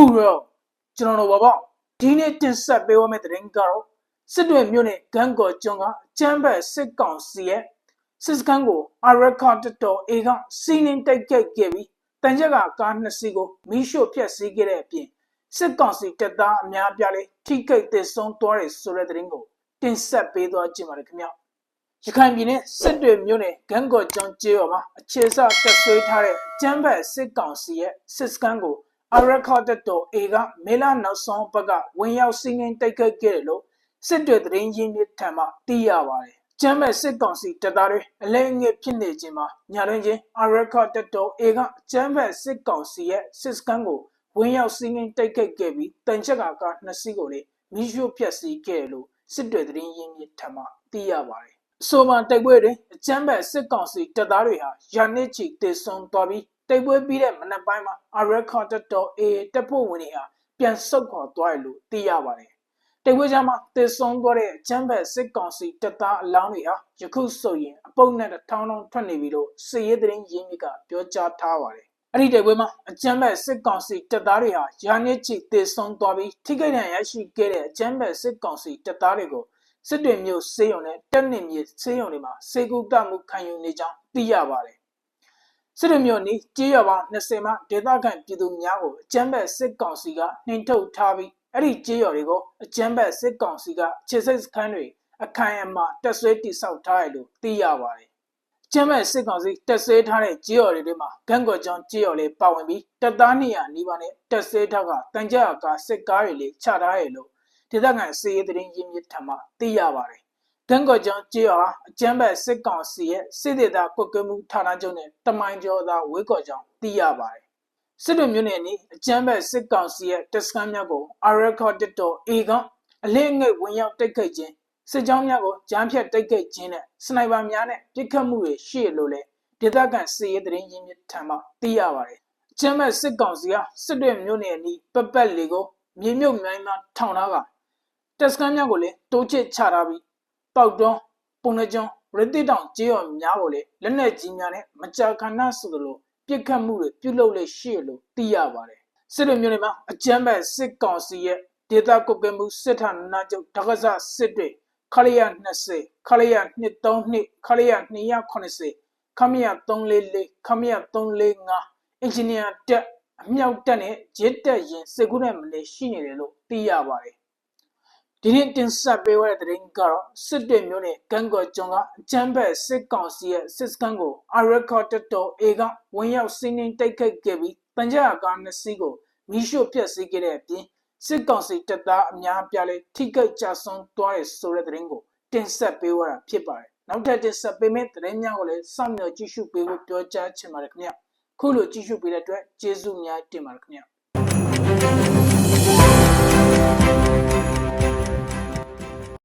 ခုတော့ကျွန်တော်တို့ပါပေါ့ဒီနေ့တင်ဆက်ပေးဝမယ့်သတင်းကတော့စစ်တွေမြို့နယ်ဂန်းကော်ကျွန်းကအချမ်းဘက်စစ်ကောင်စီရဲ့စစ်စခန်းကိုအရခတ်တော်အေကစီးနင်းတိုက်ခိုက်ခဲ့ပြီးတန်ချက်ကကားနှစ်စီးကိုမီးရှို့ဖျက်ဆီးခဲ့တဲ့အပြင်စစ်ကောင်စီတပ်သားအများအပြားလေးထိခိုက်ဒေဆုံးသွားတယ်ဆိုတဲ့သတင်းကိုတင်ဆက်ပေးသွားကြပါမယ်ခင်ဗျရခိုင်ပြည်နယ်စစ်တွေမြို့နယ်ဂန်းကော်ကျွန်းကျေးရွာမှာအခြေစတက်ဆွေးထားတဲ့အကျန်းဘက်စစ်ကောင်စီရဲ့စစ်စခန်းကို အရခတ်တော်အေကမေလာနောက်ဆုံးဘက်ကဝင်ရောက်စီးနင်းတိုက်ခိုက်ခဲ့တယ်လို့စစ်တွေသတင်းရင်းမြစ်ထံမှသိရပါတယ်။ကျမ်းမဲ့စစ်ကောင်စီတပ်သားတွေအလဲအငယ်ဖြစ်နေခြင်းမှာညာတွင်ချင်းအရခတ်တော်အေကကျမ်းမဲ့စစ်ကောင်စီရဲ့စစ်စခန်းကိုဝင်ရောက်စီးနင်းတိုက်ခိုက်ခဲ့ပြီးတန်ချက်ကကနှစ်စီးကိုလည်းမိရှို့ဖျက်ဆီးခဲ့တယ်လို့စစ်တွေသတင်းရင်းမြစ်ထံမှသိရပါတယ်။အဆိုပါတိုက်ပွဲတွင်အကျမ်းဘက်စစ်ကောင်စီတပ်သားတွေဟာရာနှစ်ချီတေဆုံးသွားပြီး တိုက်ပွဲပြီးတဲ့မနက်ပိုင်းမှာအရက်ခတ်တော်အေတပ်ဖွဲ့ဝင်တွေဟာပြန်ဆုတ်ခွာသွားတယ်လို့သိရပါတယ်။တိုက်ပွဲကြားမှာတေဆုံးသွားတဲ့အကျမ်းဘက်စစ်ကောင်စီတပ်သားအလောင်းတွေဟာယခုဆိုရင်အပုပ်နဲ့ထောင်းထောင်းထွက်နေပြီလို့စစ်ရေးသတင်းရင်းမြစ်ကပြောကြားထားပါတယ်။အဲ့ဒီတိုက်ပွဲမှာအကျမ်းဘက်စစ်ကောင်စီတပ်သားတွေဟာရာနှစ်ချီတေဆုံးသွားပြီးထိခိုက်ဒဏ်ရာရရှိခဲ့တဲ့အကျမ်းဘက်စစ်ကောင်စီတပ်သားတွေကိုစစ်တွေမျိုးစေးရုံနဲ့တက်နေမြေစေးရုံတွေမှာစေကူတမှုခံယူနေကြောင်းသိရပါတယ်။ စစ်တွေမျိုးနီကြေးရွာပေါင်း20မှဒေသခံပြည်သူများကိုအကြမ်းဖက်စစ်ကောင်စီကနှင်ထုတ်ထားပြီးအဲ့ဒီကြေးရွာတွေကိုအကြမ်းဖက်စစ်ကောင်စီကခြေစိတ်စခန်းတွေအခိုင်အမာတက်ဆွဲတိစောက်ထားတယ်လို့သိရပါတယ်။ကျမ်းမဲ့စစ်ကောင်စီတက်ဆွဲထားတဲ့ကြေးရွာတွေထဲမှာဂန်းကော်ကျောင်းကြေးရွာလေးပါဝင်ပြီးတပ်သား200နီးပါးနဲ့တက်ဆွဲထားကတန်ကြရာကစစ်ကားတွေလေးချထားရလို့ဒေသခံစစ်ရေးသတင်းရင်းမြစ်ထံမှသိရပါတယ်။ ဂန်ကော်ကျောင်းကျေးရွာအကျန်းဘက်စစ်ကောင်စီရဲ့စစ်ဒေသကွက်ကမှုဌာနချုပ်နဲ့တမိုင်းကျော်သာဝေးကော်ကျောင်းသိရပါတယ်။စစ်တို့မျိုးနယ်နီအကျန်းဘက်စစ်ကောင်စီရဲ့တပ်စခန်းများကိုအရက်ခေါ်တက်တော်အေကအလင်းငိတ်ဝင်ရောက်တိုက်ခိုက်ခြင်းစစ်ကြောင်းများကိုကြားဖြတ်တိုက်ခိုက်ခြင်းနဲ့စနိုက်ပါများနဲ့ပစ်ခတ်မှုတွေရှိရလို့လေဒေသခံစစ်ရေးသတင်းရင်းမြစ်ထံမှသိရပါတယ်။အကျန်းဘက်စစ်ကောင်စီဟာစစ်တွေမျိုးနယ်နီပပက်လီကိုမြေမြုပ်မြိုင်းမှထောင်ထားကတက်စကန်များကိုလည်းတိုးချစ်ချထားပြီး ပေါက်တွန်းပုံနှကျွန်းရတိတောင်ကျေးရွာများကိုလည်းလက်နက်ကြီးများနဲ့မကြာခဏဆိုသလိုပြစ်ခတ်မှုတွေပြုလုပ်လေရှိရလို့သိရပါတယ်စစ်တွေမျိုးတွေမှာအကြမ်းဖက်စစ်ကောင်စီရဲ့ဒေတာကုတ်ကဲမှုစစ်ဌာနချုပ်တက္ကသစစ်တွေခလရ20ခလရ232ခလရ280ခမရ344ခမရ345အင်ဂျင်နီယာတက်အမြောက်တက်နဲ့ဂျစ်တက်ရင်စစ်ကူးနဲ့မလေးရှိနေတယ်လို့သိရပါတယ် ဒီနေ့တင်ဆက်ပေးရတဲ့သတင်းကတော့စစ်တွေမျိုးနဲ့ကံကော်ကျွန်းကအချမ်းဘက်စစ်ကောင်စီရဲ့စစ်စခန်းကိုအရက်ခေါ်တတော်အေကဝင်ရောက်စီးနင်းတိုက်ခိုက်ခဲ့ပြီးတန်ကြရာကားနှစ်စီးကိုမီးရှို့ဖျက်ဆီးခဲ့တဲ့အပြင်စစ်ကောင်စီတပ်သားအများပြားလဲထိခိုက်ကြဆုံးသွားတဲ့ဆိုတဲ့သတင်းကိုတင်ဆက်ပေးရတာဖြစ်ပါတယ်။နောက်ထပ်တင်ဆက်ပေးမယ့်သတင်းများကိုလည်းစောင့်မျှော်ကြည့်ရှုပေးဖို့ပြောကြားချင်ပါတယ်ခင်ဗျ။ခုလိုကြည့်ရှုပေးတဲ့အတွက်ကျေးဇူးများတင်ပါတယ်ခင်ဗျ။